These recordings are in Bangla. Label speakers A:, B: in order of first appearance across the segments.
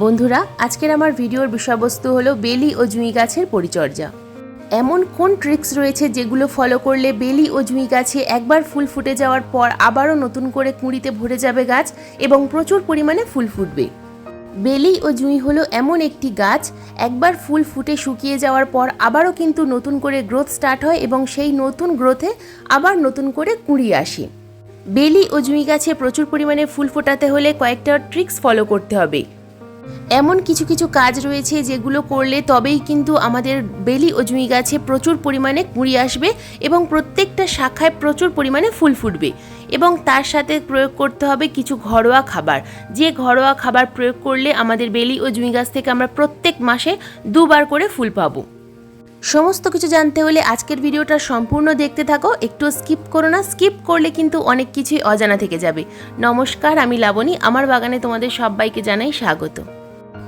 A: বন্ধুরা, আজকের আমার ভিডিওর বিষয়বস্তু হলো বেলি ও জুঁই গাছের পরিচর্যা। এমন কোন ট্রিক্স রয়েছে যেগুলো ফলো করলে বেলি ও জুঁই গাছে একবার ফুল ফুটে যাওয়ার পর আবারও নতুন করে কুঁড়িতে ভরে যাবে গাছ এবং প্রচুর পরিমাণে ফুল ফুটবে? বেলি ও জুঁই হলো এমন একটি গাছ, একবার ফুল ফুটে শুকিয়ে যাওয়ার পর আবারও কিন্তু নতুন করে গ্রোথ স্টার্ট হয় এবং সেই নতুন গ্রোথে আবার নতুন করে কুঁড়ি আসে। বেলি ও জুঁই গাছে প্রচুর পরিমাণে ফুল ফোটাতে হলে কয়েকটা ট্রিক্স ফলো করতে হবে। এমন কিছু কিছু কাজ রয়েছে যেগুলো করলে তবেই কিন্তু আমাদের বেলি ও জুঁই গাছে প্রচুর পরিমাণে কুঁড়ি আসবে এবং প্রত্যেকটা শাখায় প্রচুর পরিমাণে ফুল ফুটবে এবং তার সাথে প্রয়োগ করতে হবে কিছু ঘরোয়া খাবার। যে ঘরোয়া খাবার প্রয়োগ করলে আমাদের বেলি ও জুঁই গাছ থেকে আমরা প্রত্যেক মাসে দুবার করে ফুল পাবো। সমস্ত কিছু জানতে হলে আজকের ভিডিওটা সম্পূর্ণ দেখতে থাকো। একটু স্কিপ করো না। স্কিপ করলে কিন্তু অনেক কিছুই অজানা থেকে যাবে। নমস্কার, আমি লাবণী। আমার বাগানে তোমাদের সবাইকে জানাই স্বাগত।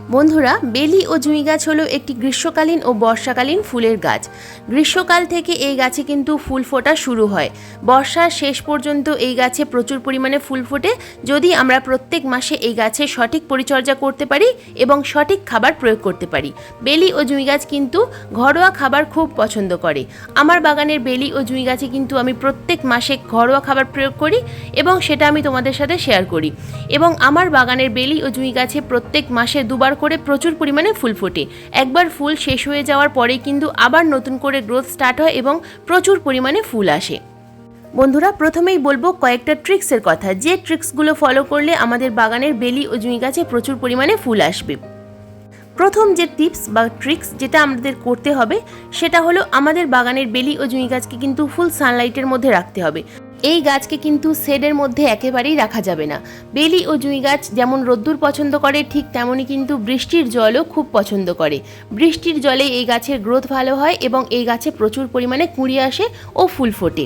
A: বন্ধুরা, বেলি ও জুঁই গাছ হলো একটি গ্রীষ্মকালীন ও বর্ষাকালীন ফুলের গাছ। গ্রীষ্মকাল থেকে এই গাছে কিন্তু ফুল ফোটা শুরু হয়। বর্ষার শেষ পর্যন্ত এই গাছে প্রচুর পরিমাণে ফুল ফোটে। যদি আমরা প্রত্যেক মাসে এই গাছের সঠিক পরিচর্যা করতে পারি এবং সঠিক খাবার প্রয়োগ করতে পারি। বেলি ও জুঁই গাছ কিন্তু ঘরোয়া খাবার খুব পছন্দ করে। আমার বাগানের বেলি ও জুঁই গাছে কিন্তু আমি প্রত্যেক মাসে ঘরোয়া খাবার প্রয়োগ করি এবং সেটা আমি তোমাদের সাথে শেয়ার করি। এবং আমার বাগানের বেলি ও জুঁই গাছে প্রত্যেক মাসে দুবার করে প্রচুর পরিমাণে ফুল ফোটে। একবার ফুল শেষ হয়ে যাওয়ার পরেই কিন্তু আবার নতুন করে গ্রোথ স্টার্ট হয় এবং প্রচুর পরিমাণে ফুল আসে। বন্ধুরা, প্রথমেই বলব কয়েকটা ট্রিক্সের কথা। যে ট্রিক্সগুলো ফলো করলে আমাদের বাগানের বেলি ও জুঁই গাছে প্রচুর পরিমাণে ফুল আসবে। প্রথম যে টিপস বা ট্রিক্স যেটা আমাদের করতে হবে, সেটা হলো আমাদের বাগানের বেলি ও জুঁই গাছকে কিন্তু ফুল সানলাইটের মধ্যে রাখতে হবে। এই গাছকে কিন্তু শেডের মধ্যে একেবারেই রাখা যাবে না। বেলি ও জুঁই গাছ যেমন রোদ্দুর পছন্দ করে, ঠিক তেমনই কিন্তু বৃষ্টির জলও খুব পছন্দ করে। বৃষ্টির জলে এই গাছের গ্রোথ ভালো হয় এবং এই গাছে প্রচুর পরিমাণে কুঁড়ি আসে ও ফুল ফোটে।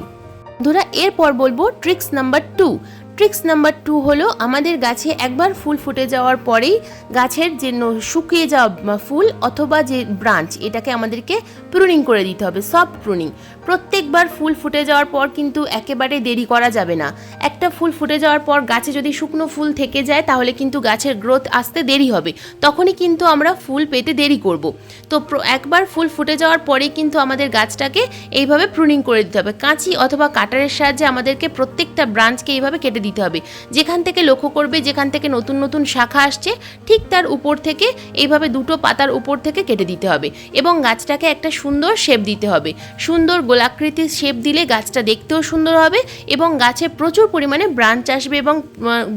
A: বন্ধুরা, এরপর বলব tricks number two. Tricks number two হলো আমাদের গাছে একবার ফুল ফুটে যাওয়ার পরেই গাছের যে শুকিয়ে যাওয়া ফুল অথবা যে ব্রাঞ্চ, এটাকে আমাদেরকে প্রুনিং করে দিতে হবে, সফট প্রুনিং। প্রত্যেকবার ফুল ফুটে যাওয়ার পর কিন্তু একেবারে দেরি করা যাবে না। একটা ফুল ফুটে যাওয়ার পর গাছে যদি শুকনো ফুল থেকে যায়, তাহলে কিন্তু গাছের গ্রোথ আসতে দেরি হবে। তখনই কিন্তু আমরা ফুল পেতে দেরি করব। তো প্র- একবার ফুল ফুটে যাওয়ার পরেই কিন্তু আমাদের গাছটাকে এইভাবে প্রুনিং করে দিতে হবে। কাঁচি অথবা কাটারের সাহায্যে আমাদেরকে প্রত্যেকটা ব্রাঞ্চকে এইভাবে কেটে দিতে হবে। যেখান থেকে লক্ষ্য করবে, যেখান থেকে নতুন নতুন শাখা আসছে, ঠিক তার উপর থেকে এইভাবে দুটো পাতার উপর থেকে কেটে দিতে হবে। এবং গাছটাকে একটা সুন্দর শেপ দিতে হবে। সুন্দর গোলাকৃতির শেপ দিলে গাছটা দেখতেও সুন্দর হবে এবং গাছে প্রচুর পরিমাণে ব্রাঞ্চ আসবে এবং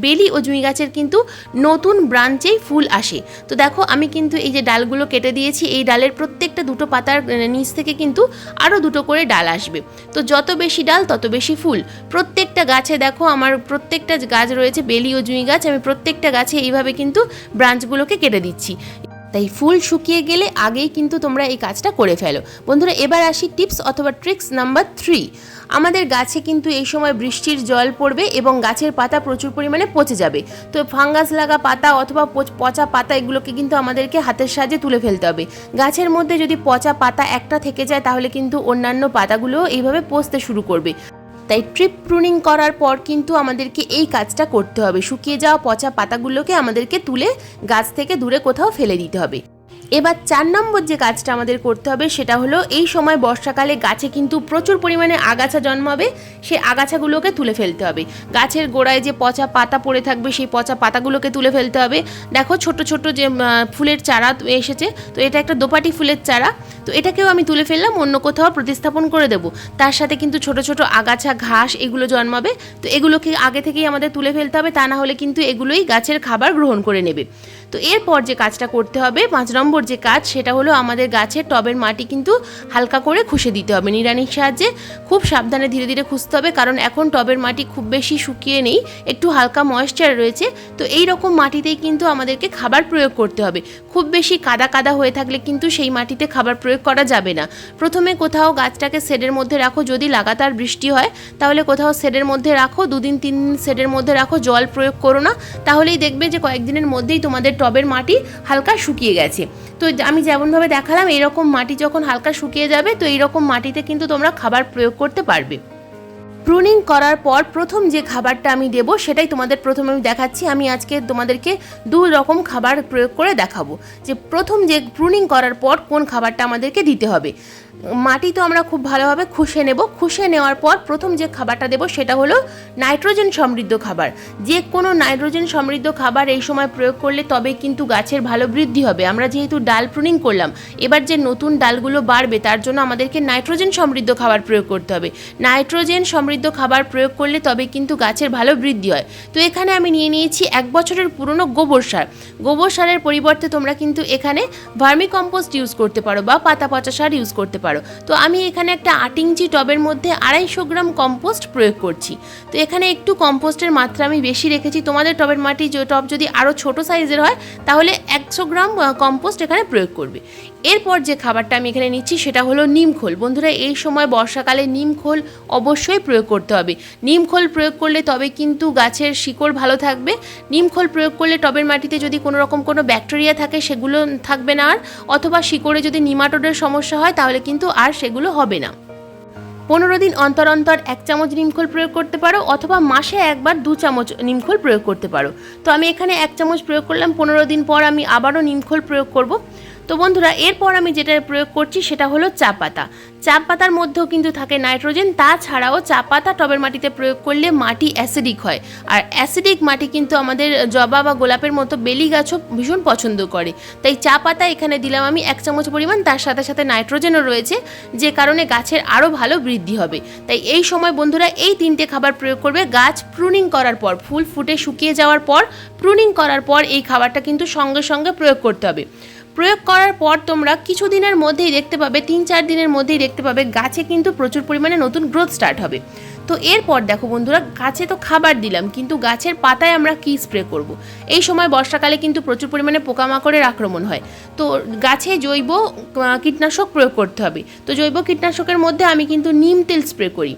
A: বেলি ও জুঁই গাছের কিন্তু নতুন ব্রাঞ্চেই ফুল আসে। তো দেখো, আমি কিন্তু এই যে ডালগুলো কেটে দিয়েছি, এই ডালের প্রত্যেকটা দুটো পাতার নিচ থেকে কিন্তু আরও দুটো করে ডাল আসবে। তো যত বেশি ডাল, তত বেশি ফুল। প্রত্যেকটা গাছে দেখো, আমার প্রত্যেকটা গাছ রয়েছে, বেলি ও জুঁই গাছ, আমি প্রত্যেকটা গাছে এইভাবে কিন্তু ব্রাঞ্চগুলোকে কেটে দিচ্ছি। তাই ফুল শুকিয়ে গেলে আগেই কিন্তু তোমরা এই কাজটা করে ফেলো। বন্ধুরা, এবার আসি টিপস অথবা ট্রিক্স নাম্বার থ্রি। আমাদের গাছে কিন্তু এই সময় বৃষ্টির জল পড়বে এবং গাছের পাতা প্রচুর পরিমাণে পচে যাবে। তো ফাঙ্গাস লাগা পাতা অথবা পচ- পাতা এগুলোকে কিন্তু আমাদেরকে হাতের সাহায্যে তুলে ফেলতে হবে। গাছের মধ্যে যদি পচা পাতা একটা থেকে যায়, তাহলে কিন্তু অন্যান্য পাতাগুলো এইভাবে পচতে শুরু করবে। তাই ট্রিপ প্রুনিং করার পর কিন্তু আমাদেরকে এই কাজটা করতে হবে। শুকিয়ে যাওয়া পচা পাতাগুলোকে আমাদেরকে তুলে গাছ থেকে দূরে কোথাও ফেলে দিতে হবে। এবার চার নম্বর যে কাজটা আমাদের করতে হবে সেটা হলো এই সময় বর্ষাকালে গাছে কিন্তু প্রচুর পরিমাণে আগাছা জন্মাবে সেই আগাছাগুলোকে তুলে ফেলতে হবে। গাছের গোড়ায় যে পচা পাতা পড়ে থাকবে সেই পচা পাতাগুলোকে তুলে ফেলতে হবে। দেখো ছোট ছোট যে ফুলের চারা এসেছে, তো এটা একটা দোপাটি ফুলের চারা, তো এটাকেও আমি তুলে ফেললাম, অন্য কোথাও প্রতিস্থাপন করে দেবো। তার সাথে কিন্তু ছোট ছোট আগাছা, ঘাস এগুলো জন্মাবে, তো এগুলোকে আগে থেকেই আমাদের তুলে ফেলতে হবে, তা না হলে কিন্তু এগুলোই গাছের খাবার গ্রহণ করে নেবে। তো এরপর যে কাজটা করতে হবে, পাঁচ নম্বর যে কাজ, সেটা হলো আমাদের গাছের টবের মাটি কিন্তু হালকা করে খুশে দিতে হবে নিড়ানির সাহায্যে। খুব সাবধানে ধীরে ধীরে খুঁজতে হবে, কারণ এখন টবের মাটি খুব বেশি শুকিয়ে নেই, একটু হালকা ময়েশ্চার রয়েছে। তো এই রকম মাটিতেই কিন্তু আমাদেরকে খাবার প্রয়োগ করতে হবে। খুব বেশি কাদা কাদা হয়ে থাকলে কিন্তু সেই মাটিতে খাবার প্রয়োগ করা যাবে না। প্রথমে কোথাও গাছটাকে শেডের মধ্যে রাখো, যদি লাগাতার বৃষ্টি হয়, তাহলে কোথাও শেডের মধ্যে রাখো, দুদিন, তিন দিন শেডের মধ্যে রাখো, জল প্রয়োগ করো না। তাহলেই দেখবে যে কয়েকদিনের মধ্যেই তোমাদের টবের মাটি হালকা শুকিয়ে গেছে। তো আমি যেমনভাবে দেখালাম, এরকম মাটি যখন হালকা শুকিয়ে যাবে, তো এইরকম মাটিতে কিন্তু তোমরা খাবার প্রয়োগ করতে পারবে। প্রুনিং করার পর প্রথম যে খাবারটা আমি দেব, সেটাই তোমাদের প্রথমে আমি দেখাচ্ছি। আমি আজকে তোমাদেরকে দু রকম খাবার প্রয়োগ করে দেখাবো। যে প্রথম যে প্রুনিং করার পর কোন খাবারটা আমাদেরকে দিতে হবে। মাটি তো আমরা খুব ভালোভাবে খুশে নেব। খুশে নেওয়ার পর প্রথম যে খাবারটা দেব সেটা হলো নাইট্রোজেন সমৃদ্ধ খাবার। যে কোনো নাইট্রোজেন সমৃদ্ধ খাবার এই সময় প্রয়োগ করলে তবে কিন্তু গাছের ভালো বৃদ্ধি হবে। আমরা যেহেতু ডাল প্রুনিং করলাম, এবার যে নতুন ডালগুলো বাড়বে তার জন্য আমাদেরকে নাইট্রোজেন সমৃদ্ধ খাবার প্রয়োগ করতে হবে। নাইট্রোজেন সমৃদ্ধ খাবার প্রয়োগ করলে তবে কিন্তু গাছের ভালো বৃদ্ধি হয়। তো এখানে আমি নিয়ে নিয়েছি এক বছরের পুরনো গোবর সার। গোবর সারের পরিবর্তে তোমরা কিন্তু এখানে ভার্মি কম্পোস্ট ইউজ করতে পারো বা পাতা পচা সার ইউজ করতে পারো। তো আমি এখানে একটা আট ইঞ্চি টবের মধ্যে আড়াইশো গ্রাম কম্পোস্ট প্রয়োগ করছি। তো এখানে একটু কম্পোস্টের মাত্রা আমি বেশি রেখেছি। তোমাদের টবের মাটি টব যদি আরও ছোট সাইজের হয়, তাহলে একশো গ্রাম কম্পোস্ট এখানে প্রয়োগ করবে। এরপর যে খাবারটা আমি এখানে নিচ্ছি সেটা হলো নিমখোল বন্ধুরা, এই সময় বর্ষাকালে নিমখোল অবশ্যই প্রয়োগ করতে হবে। নিমখোল প্রয়োগ করলে তবে কিন্তু গাছের শিকড় ভালো থাকবে। নিমখোল প্রয়োগ করলে টবের মাটিতে যদি কোনো রকম কোনো ব্যাকটেরিয়া থাকে, সেগুলো থাকবে না আর। অথবা শিকড়ে যদি নিমাটোডের সমস্যা হয়, তাহলে কিন্তু আর সেগুলো হবে না। পনেরো দিন অন্তর অন্তর এক চামচ নিমখোল প্রয়োগ করতে পারো, অথবা মাসে একবার দু চামচ নিমখোল প্রয়োগ করতে পারো। তো আমি এখানে এক চামচ প্রয়োগ করলাম, পনেরো দিন পর আমি আবারও নিমখোল প্রয়োগ করব। তো বন্ধুরা, এরপর আমি যেটা প্রয়োগ করছি সেটা হলো চা পাতা। চা পাতার মধ্যেও কিন্তু থাকে নাইট্রোজেন, তাছাড়াও চা পাতা টবের মাটিতে প্রয়োগ করলে মাটি অ্যাসিডিক হয়। আর অ্যাসিডিক মাটি কিন্তু আমাদের জবা বা গোলাপের মতো বেলি গাছও ভীষণ পছন্দ করে। তাই চা পাতা এখানে দিলাম আমি এক চামচ পরিমাণ, তার সাথে সাথে নাইট্রোজেনও রয়েছে, যে কারণে গাছের আরও ভালো বৃদ্ধি হবে। তাই এই সময় বন্ধুরা এই তিনটে খাবার প্রয়োগ করবে। গাছ প্রুনিং করার পর, ফুল ফুটে শুকিয়ে যাওয়ার পর প্রুনিং করার পর এই খাবারটা কিন্তু সঙ্গে সঙ্গে প্রয়োগ করতে হবে। প্রয়োগ করার পর তোমরা কিছুদিনের মধ্যেই দেখতে পাবে, তিন চার দিনের মধ্যেই দেখতে পাবে গাছে কিন্তু প্রচুর পরিমাণে নতুন গ্রোথ স্টার্ট হবে। তো এরপর দেখো বন্ধুরা, গাছে তো খাবার দিলাম, কিন্তু গাছের পাতায় আমরা কি স্প্রে করব। এই সময় বর্ষাকালে কিন্তু প্রচুর পরিমাণে পোকামাকড়ের আক্রমণ হয়। তো গাছে জৈব কীটনাশক প্রয়োগ করতে হবে। তো জৈব কীটনাশকের মধ্যে আমি কিন্তু নিম তেল স্প্রে করি।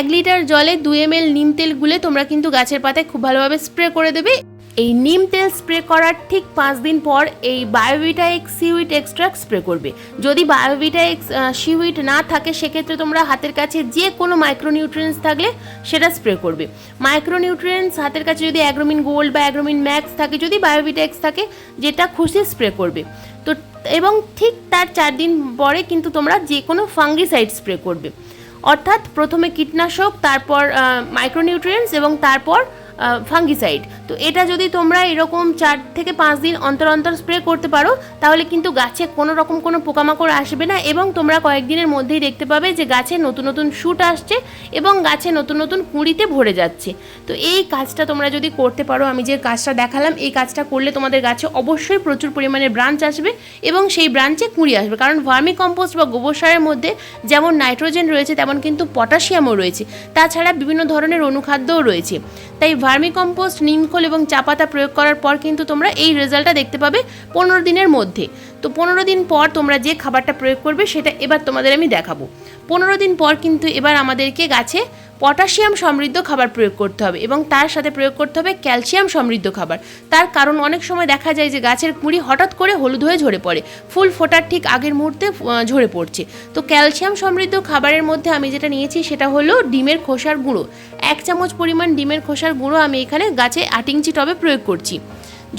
A: এক লিটার জলে দু এম এল নিম তেল গুলে তোমরা কিন্তু গাছের পাতায় খুব ভালোভাবে স্প্রে করে দেবে। এই নিম তেল স্প্রে করার ঠিক পাঁচ দিন পর এই Biovita X seaweed extract spray করবে। যদি বায়োভিটা এক্স সিউইট না থাকে, সেক্ষেত্রে তোমরা হাতের কাছে যে কোনো মাইক্রোনিউট্রিয়েন্টস থাকলে সেটা স্প্রে করবে। মাইক্রোনিউট্রিয়েন্টস হাতের কাছে যদি অ্যাগ্রোমিন গোল্ড বা অ্যাগ্রোমিন ম্যাক্স থাকে, যদি বায়োভিটা এক্স থাকে, যেটা খুশি স্প্রে করবে। তো, এবং ঠিক তার চার দিন পরে কিন্তু তোমরা যে কোনো ফাঙ্গিসাইড স্প্রে করবে। অর্থাৎ প্রথমে কীটনাশক, তারপর মাইক্রোনিউট্রিয়েন্টস এবং তারপর ফাঙ্গিসাইড তো এটা যদি তোমরা এরকম চার থেকে পাঁচ দিন অন্তর অন্তর স্প্রে করতে পারো, তাহলে কিন্তু গাছে কোনো রকম কোনো পোকামাকড় আসবে না এবং তোমরা কয়েকদিনের মধ্যেই দেখতে পাবে যে গাছে নতুন নতুন শ্যুট আসছে এবং গাছে নতুন নতুন কুঁড়িতে ভরে যাচ্ছে। তো এই কাজটা তোমরা যদি করতে পারো, আমি যে কাজটা দেখালাম, এই কাজটা করলে তোমাদের গাছে অবশ্যই প্রচুর পরিমাণে ব্রাঞ্চ আসবে এবং সেই ব্রাঞ্চে কুঁড়ি আসবে। কারণ ভার্মি কম্পোস্ট বা গোবর সারের মধ্যে যেমন নাইট্রোজেন রয়েছে, তেমন কিন্তু পটাশিয়ামও রয়েছে। তাছাড়া বিভিন্ন ধরনের অনুখাদ্যও রয়েছে। তাই ভার্মি কম্পোস্ট নিমখোল এবং চা পাতা প্রয়োগ করার পর কিন্তু তোমরা এই রেজাল্টটা দেখতে পাবে পনেরো দিনের মধ্যে। তো পনেরো দিন পর তোমরা যে খাবারটা প্রয়োগ করবে সেটা এবার তোমাদের আমি দেখাবো। পনেরো দিন পর কিন্তু এবার আমাদেরকে গাছে পটাশিয়াম সমৃদ্ধ খাবার প্রয়োগ করতে হবে এবং তার সাথে প্রয়োগ করতে হবে ক্যালসিয়াম সমৃদ্ধ খাবার। তার কারণ অনেক সময় দেখা যায় যে গাছের কুঁড়ি হঠাৎ করে হলুদ হয়ে ঝরে পড়ে। ফুল ফোটার ঠিক আগের মুহূর্তে ঝরে পড়ছে। তো ক্যালসিয়াম সমৃদ্ধ খাবারের মধ্যে আমি যেটা নিয়েছি সেটা হলো ডিমের খোসার গুঁড়ো। এক চামচ পরিমাণ ডিমের খোসার গুঁড়ো আমি এখানে গাছে আট ইঞ্চি টবে প্রয়োগ করছি।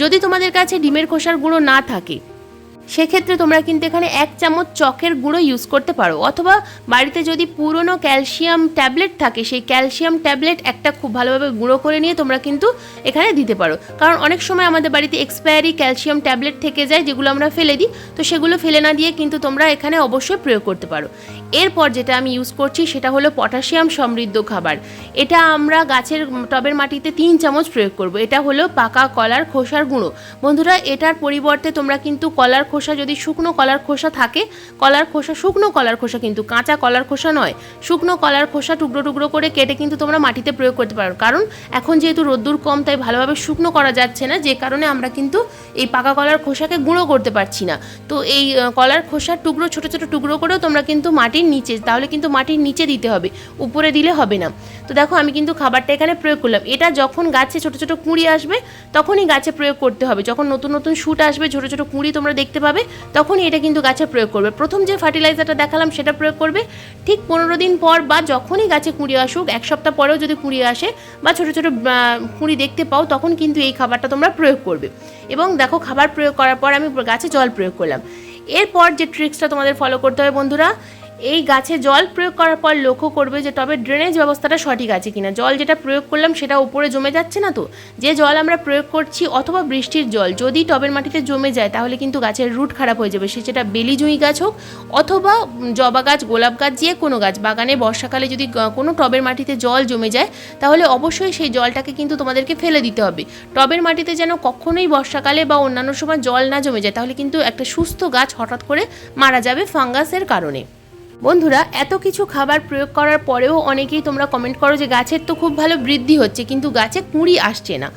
A: যদি তোমাদের কাছে ডিমের খোসার গুঁড়ো না থাকে সেক্ষেত্রে তোমরা কিন্তু এখানে এক চামচ চকের গুঁড়ো ইউজ করতে পারো। অথবা বাড়িতে যদি পুরনো ক্যালসিয়াম ট্যাবলেট থাকে, সেই ক্যালসিয়াম ট্যাবলেট একটা খুব ভালোভাবে গুঁড়ো করে নিয়ে তোমরা কিন্তু এখানে দিতে পারো। কারণ অনেক সময় আমাদের বাড়িতে এক্সপায়ারি ক্যালসিয়াম ট্যাবলেট থেকে যায়, যেগুলো আমরা ফেলে দিই, তো সেগুলো ফেলে না দিয়ে কিন্তু তোমরা এখানে অবশ্যই প্রয়োগ করতে পারো। এরপর যেটা আমি ইউজ করছি, সেটা হলো পটাশিয়াম সমৃদ্ধ খাবার। এটা আমরা গাছের টবের মাটিতে তিন চামচ প্রয়োগ করব। এটা হলো পাকা কলার খোসার গুঁড়ো। বন্ধুরা, এটার পরিবর্তে তোমরা কিন্তু কলার খোসা যদি শুকনো কলার খোসা থাকে, কলার খোসা, শুকনো কলার খোসা কিন্তু কাঁচা কলার খোসা নয়। শুকনো কলার খোসা টুকরো টুকরো করে কেটে কিন্তু তোমরা মাটিতে প্রয়োগ করতে পারো। কারণ এখন যেহেতু রোদ্দুর কম, তাই ভালোভাবে শুকনো করা যাচ্ছে না। যে কারণে আমরা কিন্তু এই পাকা কলার খোসাকে গুঁড়ো করতে পারছি না। তো এই কলার খোসার টুকরো, ছোট ছোট টুকরো করেও তোমরা কিন্তু মাটির নিচে, তাহলে কিন্তু মাটির নিচে দিতে হবে। উপরে দিলে হবে না। তো দেখো, আমি কিন্তু খাবারটা এখানে প্রয়োগ করলাম। এটা যখন গাছে ছোট ছোট কুঁড়ি আসবে, তখনই গাছে প্রয়োগ করতে হবে। যখন নতুন নতুন শুট আসবে, ছোট ছোট কুঁড়ি তোমরা দেখতে পাবে। পাবে, তখনই এটা কিন্তু গাছে প্রয়োগ করবে। প্রথম যে ফার্টিলাইজারটা দেখালাম, সেটা প্রয়োগ করবে। ঠিক পনেরো দিন পর বা যখনই গাছে কুঁড়ি আসুক, এক সপ্তাহ পরেও যদি কুঁড়ি আসে বা ছোটো ছোটো কুঁড়ি দেখতে পাও, তখন কিন্তু এই খাবারটা তোমরা প্রয়োগ করবে। এবং দেখো, খাবার প্রয়োগ করার পর আমি গাছে জল প্রয়োগ করলাম। এরপর যে ট্রিক্সটা তোমাদের ফলো করতে হবে বন্ধুরা এই গাছে জল প্রয়োগ করার পর লক্ষ্য করবে যে তবে ড্রেনেজ ব্যবস্থাটা সঠিক আছে কিনা। জল যেটা প্রয়োগ করলাম সেটা উপরে জমে যাচ্ছে না তো? যে জল আমরা প্রয়োগ করছি অথবা বৃষ্টির জল, যদি টবের মাটিতে জমে যায় তাহলে কিন্তু গাছের রুট খারাপ হয়ে যাবে। সে সেটা বেলি জুঁই গাছ হোক অথবা জবা গাছ, গোলাপ গাছ, যে কোনো গাছ। বাগানে বর্ষাকালে যদি কোনো টবের মাটিতে জল জমে যায় তাহলে অবশ্যই সেই জলটাকে কিন্তু তোমাদেরকে ফেলে দিতে হবে। টবের মাটিতে যেন কখনোই বর্ষাকালে বা অন্যান্য সময় জল না জমে যায় তাহলে কিন্তু একটা সুস্থ গাছ হঠাৎ করে মারা যাবে ফাঙ্গাসের কারণে। বন্ধুরা, এত কিছু খাবার প্রয়োগ করার পরেও অনেকেই তোমরা কমেন্ট করো যে গাছের তো খুব ভালো বৃদ্ধি হচ্ছে, কিন্তু গাছে কুঁড়ি আসছে না।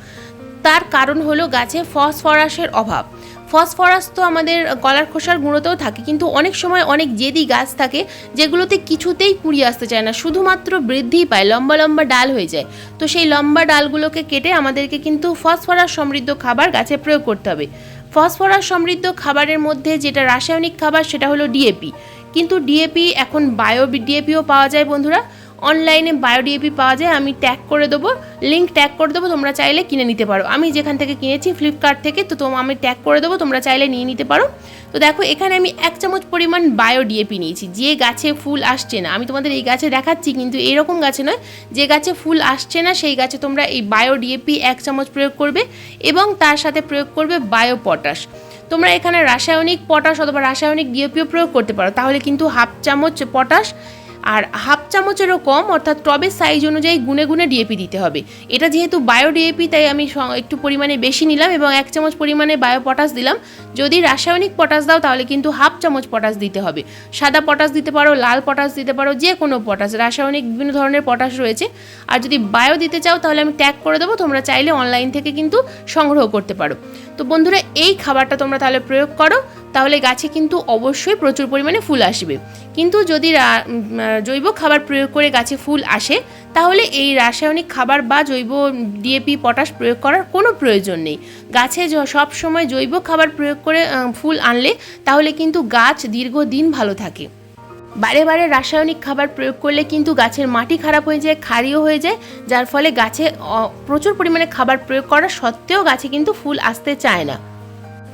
A: তার কারণ হলো গাছে ফসফরাসের অভাব। ফসফরাস তো আমাদের কলার খোসার গুঁড়োতেও থাকে, কিন্তু অনেক সময় অনেক জেদি গাছ থাকে যেগুলোতে কিছুতেই কুড়ি আসতে চায় না, শুধুমাত্র বৃদ্ধিই পায়, লম্বা লম্বা ডাল হয়ে যায়। তো সেই লম্বা ডালগুলোকে কেটে আমাদেরকে কিন্তু ফসফরাস সমৃদ্ধ খাবার গাছে প্রয়োগ করতে হবে। ফসফরাস সমৃদ্ধ খাবারের মধ্যে যেটা রাসায়নিক খাবার সেটা হলো ডিএপি কিন্তু ডিএপি এখন বায়ো ডিএপিও পাওয়া যায় বন্ধুরা। অনলাইনে বায়ো ডিএপি পাওয়া যায়, আমি ট্যাগ করে দেবো। লিঙ্ক ট্যাগ করে দেবো, তোমরা চাইলে কিনে নিতে পারো। আমি যেখান থেকে কিনেছি ফ্লিপকার্ট থেকে, তো তোম আমি ট্যাগ করে দেবো, তোমরা চাইলে নিয়ে নিতে পারো। তো দেখো, এখানে আমি এক চামচ পরিমাণ বায়ো ডিএপি নিয়েছি। যে গাছে ফুল আসছে না, আমি তোমাদের এই গাছে দেখাচ্ছি, কিন্তু এরকম গাছে নয়। যে গাছে ফুল আসছে না, সেই গাছে তোমরা এই বায়ো ডিএপি এক চামচ প্রয়োগ করবে এবং তার সাথে প্রয়োগ করবে বায়ো পটাশ তোমরা এখানে রাসায়নিক পটাশ অথবা রাসায়নিক ডিএপিও প্রয়োগ করতে পারো। তাহলে কিন্তু হাফ চামচ পটাশ আর হাফ চামচেরও কম, অর্থাৎ টবের সাইজ অনুযায়ী গুনে গুনে ডিএপি দিতে হবে। এটা যেহেতু বায়ো ডিএপি তাই আমি একটু পরিমাণে বেশি নিলাম এবং এক চামচ পরিমাণে বায়ো পটাশ দিলাম। যদি রাসায়নিক পটাশ দাও, তাহলে কিন্তু হাফ চামচ পটাশ দিতে হবে। সাদা পটাশ দিতে পারো, লাল পটাশ দিতে পারো যে কোনো পটাশ রাসায়নিক বিভিন্ন ধরনের পটাশ রয়েছে। আর যদি বায়ো দিতে চাও, তাহলে আমি ট্যাগ করে দেবো, তোমরা চাইলে অনলাইন থেকে কিন্তু সংগ্রহ করতে পারো। তো বন্ধুরা, এই খাবারটা তোমরা তাহলে প্রয়োগ করো। তাহলে গাছে কিন্তু অবশ্যই প্রচুর পরিমাণে ফুল আসবে। কিন্তু যদি জৈব খাবার প্রয়োগ করে গাছে ফুল আসে, তাহলে এই রাসায়নিক খাবার বা জৈব ডিএপি পটাশ প্রয়োগ করার কোনো প্রয়োজন নেই। গাছে সব সময় জৈব খাবার প্রয়োগ করে ফুল আনলে, তাহলে কিন্তু গাছ দীর্ঘদিন ভালো থাকে। বারে বারে রাসায়নিক খাবার প্রয়োগ করলে কিন্তু গাছের মাটি খারাপ হয়ে যায়, ক্ষারীয় হয়ে যায়, যার ফলে গাছে প্রচুর পরিমাণে খাবার প্রয়োগ করা সত্ত্বেও গাছে কিন্তু ফুল আসতে চায় না।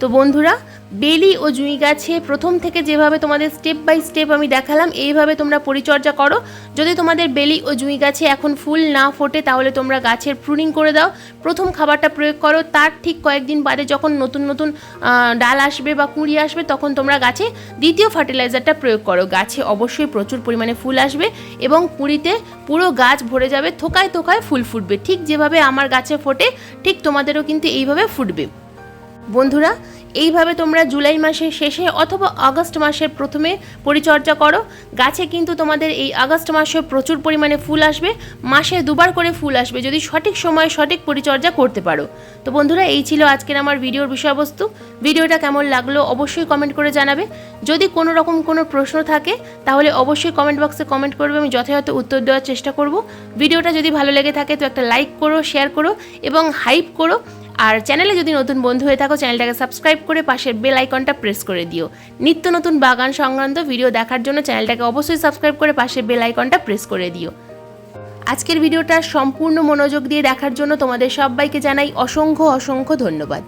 A: তো বন্ধুরা বেলি ও জুঁই গাছে প্রথম থেকে যেভাবে তোমাদের স্টেপ বাই স্টেপ আমি দেখালাম, এইভাবে তোমরা পরিচর্যা করো। যদি তোমাদের বেলি ও জুঁই গাছে এখন ফুল না ফোটে, তাহলে তোমরা গাছের প্রুনিং করে দাও। প্রথম খাবারটা প্রয়োগ করো, তার ঠিক কয়েকদিন বাদে যখন নতুন নতুন ডাল আসবে বা কুঁড়ি আসবে, তখন তোমরা গাছে দ্বিতীয় ফার্টিলাইজারটা প্রয়োগ করো। গাছে অবশ্যই প্রচুর পরিমাণে ফুল আসবে এবং কুঁড়িতে পুরো গাছ ভরে যাবে, থোকায় থোকায় ফুল ফুটবে। ঠিক যেভাবে আমার গাছে ফোটে, ঠিক তোমাদেরও কিন্তু এইভাবে ফুটবে। বন্ধুরা এইভাবে তোমরা জুলাই মাসের শেষে অথবা আগস্ট মাসের প্রথমে পরিচর্যা করো। গাছে কিন্তু তোমাদের এই আগস্ট মাসে প্রচুর পরিমাণে ফুল আসবে। মাসে দুবার করে ফুল আসবে, যদি সঠিক সময়ে সঠিক পরিচর্যা করতে পারো। তো বন্ধুরা, এই ছিল আজকের আমার ভিডিওর বিষয়বস্তু। ভিডিওটা কেমন লাগল অবশ্যই কমেন্ট করে জানাবে। যদি কোনো রকম কোনো প্রশ্ন থাকে, তাহলে অবশ্যই কমেন্ট বক্সে কমেন্ট করবে, আমি যথাযথ উত্তর দেওয়ার চেষ্টা করব। ভিডিওটা যদি ভালো লেগে থাকে, তো একটা লাইক করো শেয়ার করো এবং হাইপ করো। আর চ্যানেলে যদি নতুন বন্ধু হয়ে থাকো, চ্যানেলটাকে সাবস্ক্রাইব করে পাশের বেল আইকনটা প্রেস করে দিও। নিত্য নতুন বাগান সংক্রান্ত ভিডিও দেখার জন্য চ্যানেলটাকে অবশ্যই সাবস্ক্রাইব করে পাশের বেল আইকনটা প্রেস করে দিও। আজকের ভিডিওটা সম্পূর্ণ মনোযোগ দিয়ে দেখার জন্য তোমাদের সবাইকে জানাই অসংখ্য অসংখ্য ধন্যবাদ।